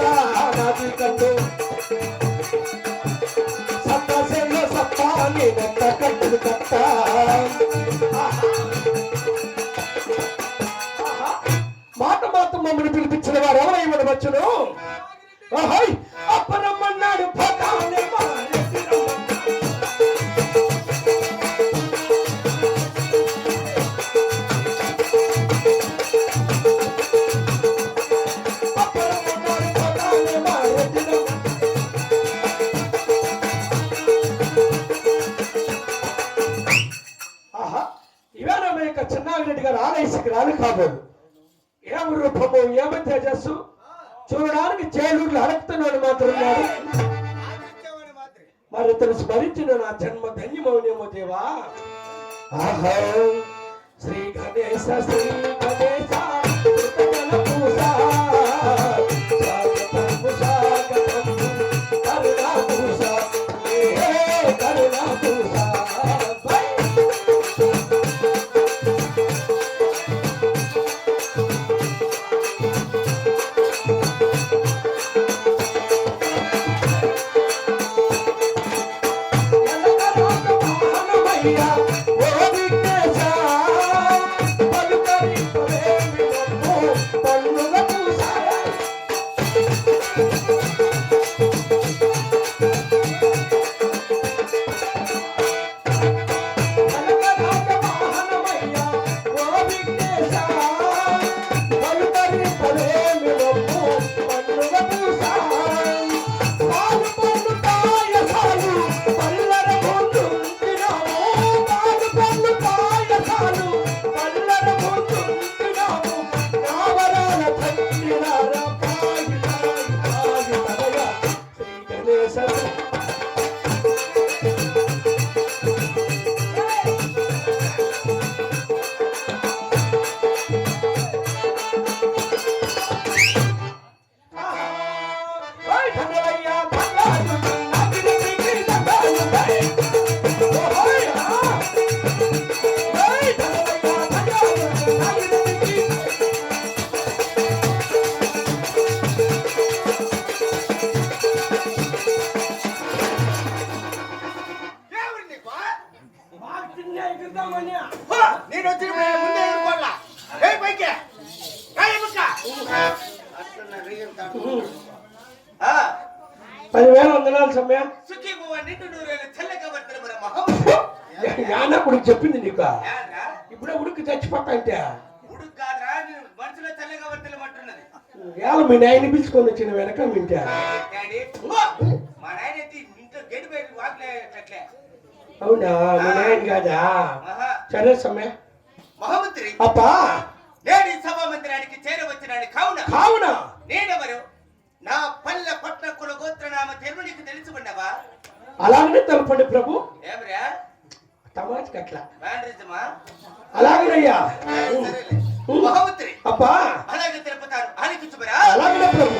సత్తానాదికతో సత్తా సెల్ల సత్తా నీ కట్ట మరి ఇతను స్మరించిన నా జన్మ ధన్యమౌన్యమో దేవా. శ్రీ గణేశ శ్రీ మహం యానకుడు చెప్పింది నీకు? ఇప్పుడే ఉడికి చచ్చిపోతా అంటే? ఏళ్ళ మీ నాయన పిలుచుకొని వచ్చిన వెనక వింటా అవునా? మీ నాయన కాదా? సరే సమయం మహమంత్రి. అప్పా నేను ఈ సభా మందిరానికి చేరవచ్చినాను కావున. కావున? నేనెవరు? నా పల్లె పట్న కుల గోత్రనామ తెలుగు నీకు తెలిసి ఉండవా అలాగనే తెలపండి ప్రభు. అట్లా మ్యానరిజమా అలాగనయ్యా. మహమంత్రి అప్పా అలాగే తెలుపుతాను అలాగనే ప్రభు.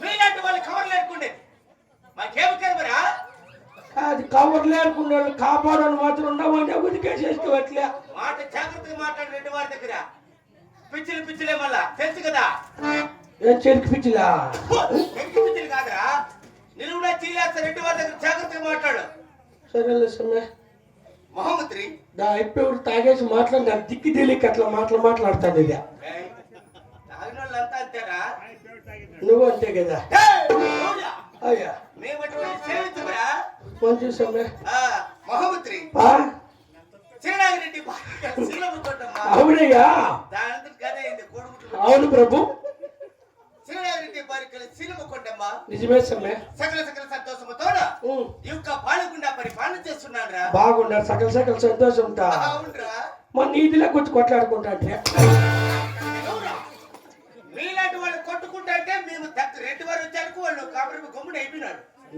మీలాంటి వాళ్ళు అది కవర్లు ఏరుకునే వాళ్ళు కాపాడని మాత్రం ఉండమని ఉదికేసేస్తూ అట్లే మాట జాగ్రత్తగా మాట్లాడి వారి దగ్గర. పిచ్చిలు పిచ్చిలే మళ్ళా. తెలుసు కదా? ఏం చెరికి పిచ్చిలా? ఎంకి పిచ్చిలు కాదురా. నిలువునా చీలేస్తా రెండు వారి దగ్గర జాగ్రత్తగా మాట్లాడు. సరేలే సమ్మె. మహమ్మద్రి. దా ఇప్పుడు తాగేసి మాట్లాడి నాకు దిక్కి తెలియక అట్లా మాటలు మాట్లాడతాను ఇది నువ్వు అంతే కదా? అయ్యా. భార్య శీలముతోటమ్మా అవునయ్యా. అవును ప్రభు. నిజమే సమ్మె. సకల సకల సంతోషముతోన ఉమ్, ఈ యొక్క పాలకుండా పరిపాలన చేస్తున్నాడు రా బాగున్నారు సకల సకల సంతోషంతో అవునరా. మన నీతిలో కొంచెం కొట్లాడుకుంటా అంటే.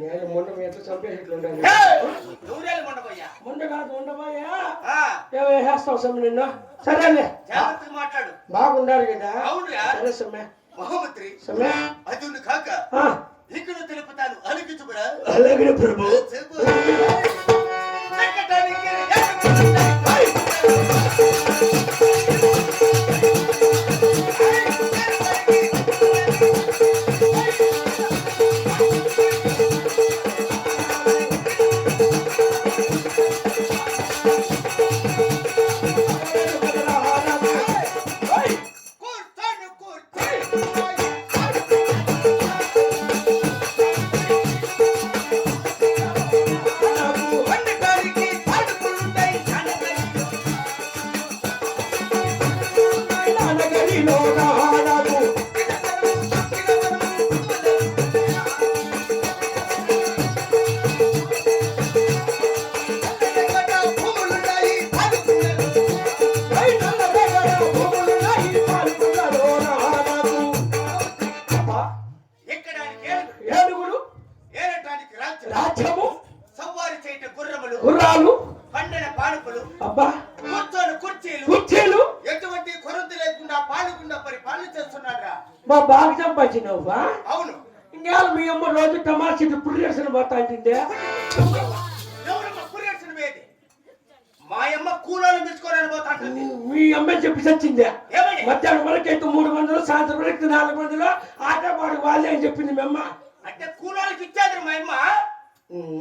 నేను మొన్న మీ ఎట్లా చంపేసి ఉండాలి. నూరేళ్ళు కాదు ఉండబోయా? సమ్మె నిన్ను? సరేలే జాగ్రత్తగా మాట్లాడు. బాగున్నారు కదా? అవునురా. సరే సమ్మె. మహమ్మద్రి సమ్మె. అది కాక ఇక్కడ తెలుపుతాను. అలిగించుకురా అలాగే ప్రభు మా బాగా సంపాదించినావు బా అవును. ఇంకా మీ అమ్మ రోజు టమాటా పోతా అంటుందే. కూలోలు తీసుకోరని పోతా అంటుంది. మీ అమ్మ చెప్పి చచ్చిందే. మధ్యాహ్నం వరకు అయితే మూడు మందులు సాయంత్రం వరకు నాలుగు మందులు ఆట పాడు వాళ్ళే అని చెప్పింది మీ అమ్మ. అంటే కూలోళ్ళకి ఇచ్చేది మా అమ్మ?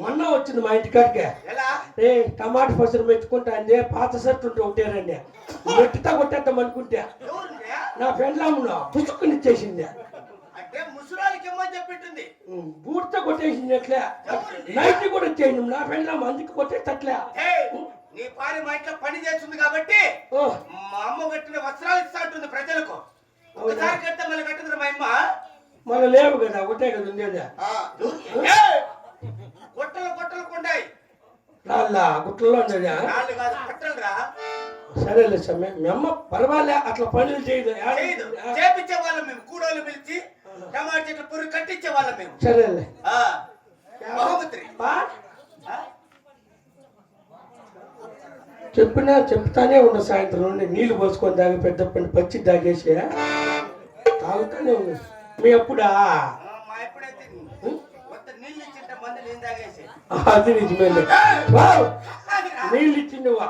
మొన్న వచ్చింది మా ఇంటికాడికే. ఎలా? ఏ టమాటా పసురు మెచ్చుకుంటా అండి పాత షర్ట్ ఉంటే ఒకటేనండి మెట్టుతా కొట్టేద్దాం అనుకుంటే. నా పెండ్లామును పుచ్చుకుని ఇచ్చేసింది. అంటే ముసలాళ్ళకి ఇమ్మని చెప్పింటుంది. బూట్తో కొట్టేసినట్లే నైట్ కూడా వచ్చేయండి నా పెళ్ళ మందికి కొట్టేస్తట్లే హే, నీ భార్య మా ఇంట్లో పని చేస్తుంది కాబట్టి మా అమ్మ కట్టిన వస్త్రాలు ఇస్తా ఉంటుంది ప్రజలకు. ఒకసారి కడితే మళ్ళీ కట్టుతుంది మా అమ్మ? మన లేవు కదా ఒకటే కదా ఉండేది! గుట్టలు గుట్టలు కొండాయి రాళ్ళ గుట్టలో ఉండేది? నాళ్ళు కాదు కట్టలు రా. సరేలే సమ్మె మీ అమ్మ పర్వాలే అట్లా పనులు చేయదు. చేయదు. చేపించే వాళ్ళం మేము కూడోళ్ళు పిలిచి టమాటా చెట్ల పురుగు కట్టించే వాళ్ళం మేము. సరేలే? చెప్పినా చెప్తానే ఉండ సాయంత్రం నుండి. నీళ్ళు పోసుకొని తాగి పెద్ద పని పచ్చి తాగేసి తాగుతానే ఉంది మీ అప్పుడా? అది అదిరా. నీళ్ళు ఇచ్చిండువా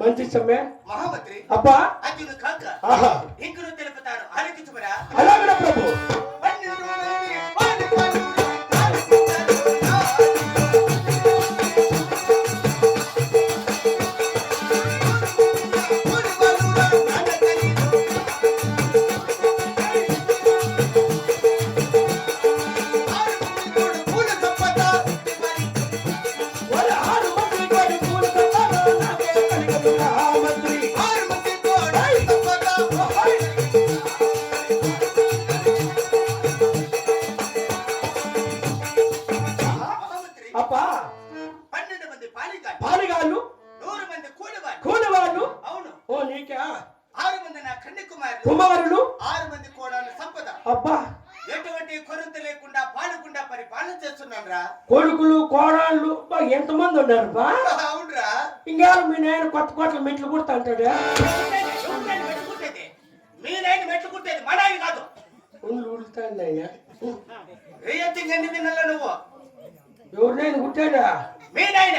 మంచి సమ్మె మహమ్మద్రి అబ్బా. అర్జును కాక ఆహా. ఇంకును తెలుపుతాను ఆలోచించుమరా అలాగే ప్రభు? ఉన్నారు బా. అవునరా. ఇంకా మీ నాయన కొత్త కొత్త మెట్లు కుడతా అంటాడా. మీ నాయన మెట్టుకుంటేది మా నాయన కాదు. ఉండు ఉడుతాను నాయన రేయత్తింగ్ ఎన్ని తిన్నాలో నువ్వు? ఎవరినైనా కుట్టాడా? మీ నాయన.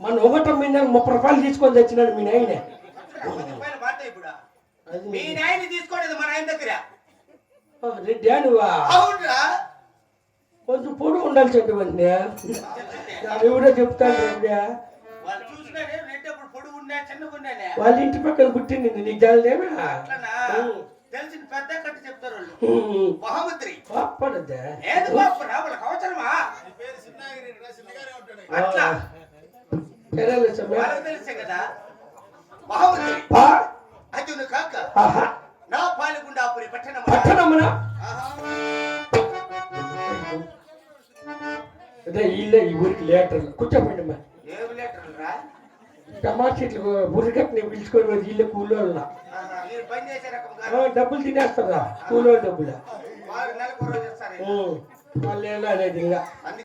మన ఒకటో మీద ముప్పై రూపాయలు తీసుకొని తెచ్చినాడు మీ నాయన. మీ నాయన తీసుకోలేదు మా నాయన దగ్గర. రెడ్డి నువ్వా అవునరా. కొంచెం పొడి ఉండాల్సినటువంటి దాని ఎవరో చెప్తాను వాళ్ళు ఇంటి పక్కన పుట్టింది నీకు జాలేమా తెలిసిన పెద్ద కట్టు చెప్తారు ఏది వాళ్ళకి అవసరమా? అట్లా. సరేలే సమయ. వాళ్ళకి తెలిసే కదా? మహమ్మద్రి. పా అర్జును కాక ఆహా. నా పాలగుండాపురి పట్టణం పట్టణమున? అదే వీళ్ళే ఈ ఊరికి లేటర్లు కూర్చోపండి మా ఏమి లెటర్లు రా? టమాటా చెట్లు బుర్రకట్ని పిలుచుకొని వీళ్ళే కూలోళ్ళ మీరు డబ్బులు తినేస్తారా? కూలోళ్ళ డబ్బులు. వాళ్ళు ఎలా ఇంకా. అందుకే